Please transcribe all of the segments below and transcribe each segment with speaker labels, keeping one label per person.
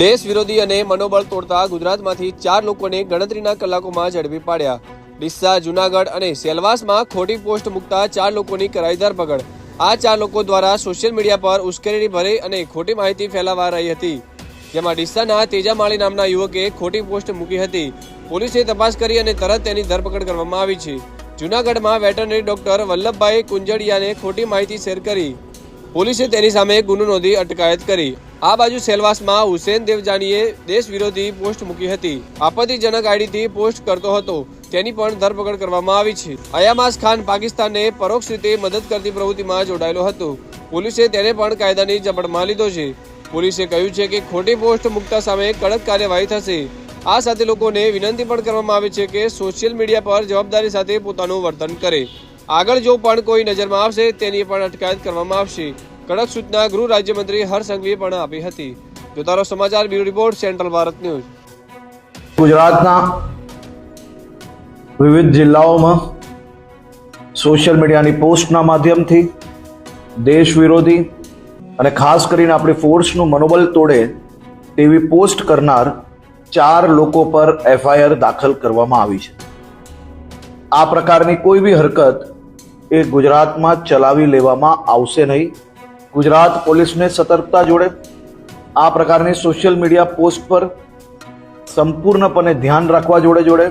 Speaker 1: દેશ વિરોધી અને મનોબળ તોડતા ગુજરાતમાંથી ચાર લોકોને ગણતરીના કલાકોમાં ઝડપી પાડ્યા. ડિસ્સા જુનાગઢ અને સેલવાસમાં ખોટી પોસ્ટ મૂકતા ચાર લોકોની કરાઈ ધરપકડ. આ ચાર લોકો દ્વારા સોશિયલ મીડિયા પર ઉશ્કેરણી ભરી અને ખોટી માહિતી ફેલાવા રહી હતી. જેમાં ડિસ્સાના તેજામાળી નામના યુવકે ખોટી પોસ્ટ મૂકી હતી. પોલીસે તપાસ કરી અને તરત તેની ધરપકડ કરવામાં આવી છે. જુનાગઢમાં વેટરનરી ડોક્ટર વલ્લભભાઈ કુંજડિયાને ખોટી માહિતી શેર કરી. પોલીસે તેની સામે ગુનો નોંધી અટકાયત કરી. આ બાજુ સેલવાસમાં હુસેન દેવજાનીએ દેશ વિરોધી પોસ્ટ મૂકી હતી. આપત્તિજનક આઈડીથી પોસ્ટ કરતો હતો. તેની પણ ધરપકડ કરવામાં આવી છે. અયામાસ ખાન પાકિસ્તાનને પરોક્ષ રીતે મદદ કરતી પ્રવૃત્તિમાં જોડાયેલો હતો. પોલીસે તેને પણ કાયદાની જબડમાં લીધો છે. પોલીસે કહ્યું છે કે ખોટી પોસ્ટ મૂકતા સામે કડક કાર્યવાહી થશે. આ સાથે લોકોને વિનંતી પણ કરવામાં આવે છે કે સોશિયલ મીડિયા પર જવાબદારી સાથે પોતાનું વર્તન કરે. આગળ જો પણ કોઈ નજરમાં આવશે, તેની પણ અટકાયત કરવામાં આવશે. કડક સૂચના ગૃહ રાજ્યમંત્રી હર્ષ સંઘવીએ પણ આપી હતી. જોતારો સમાચાર bureau report, central Bharat news.
Speaker 2: ગુજરાતના વિવિધ જિલ્લાઓમાં સોશિયલ મીડિયાની પોસ્ટના માધ્યમથી દેશ વિરોધી અને ખાસ કરીને આપણી ફોર્સનું મનોબળ તોડે તેવી પોસ્ટ કરનાર ચાર લોકો પર એફઆઈઆર દાખલ કરવામાં આવી છે. આ પ્રકારની કોઈ બી હરકત એ ગુજરાતમાં ચલાવી લેવામાં આવશે નહીં. ગુજરાત પોલીસને સતર્કતા જોડે આ પ્રકારની સોશિયલ મીડિયા પોસ્ટ પર સંપૂર્ણપણે ધ્યાન રાખવા જોડે જોડે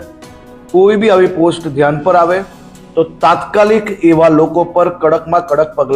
Speaker 2: કોઈ બી આવી પોસ્ટ ધ્યાન પર આવે તો તાત્કાલિક એવા લોકો પર કડકમાં કડક પગલાં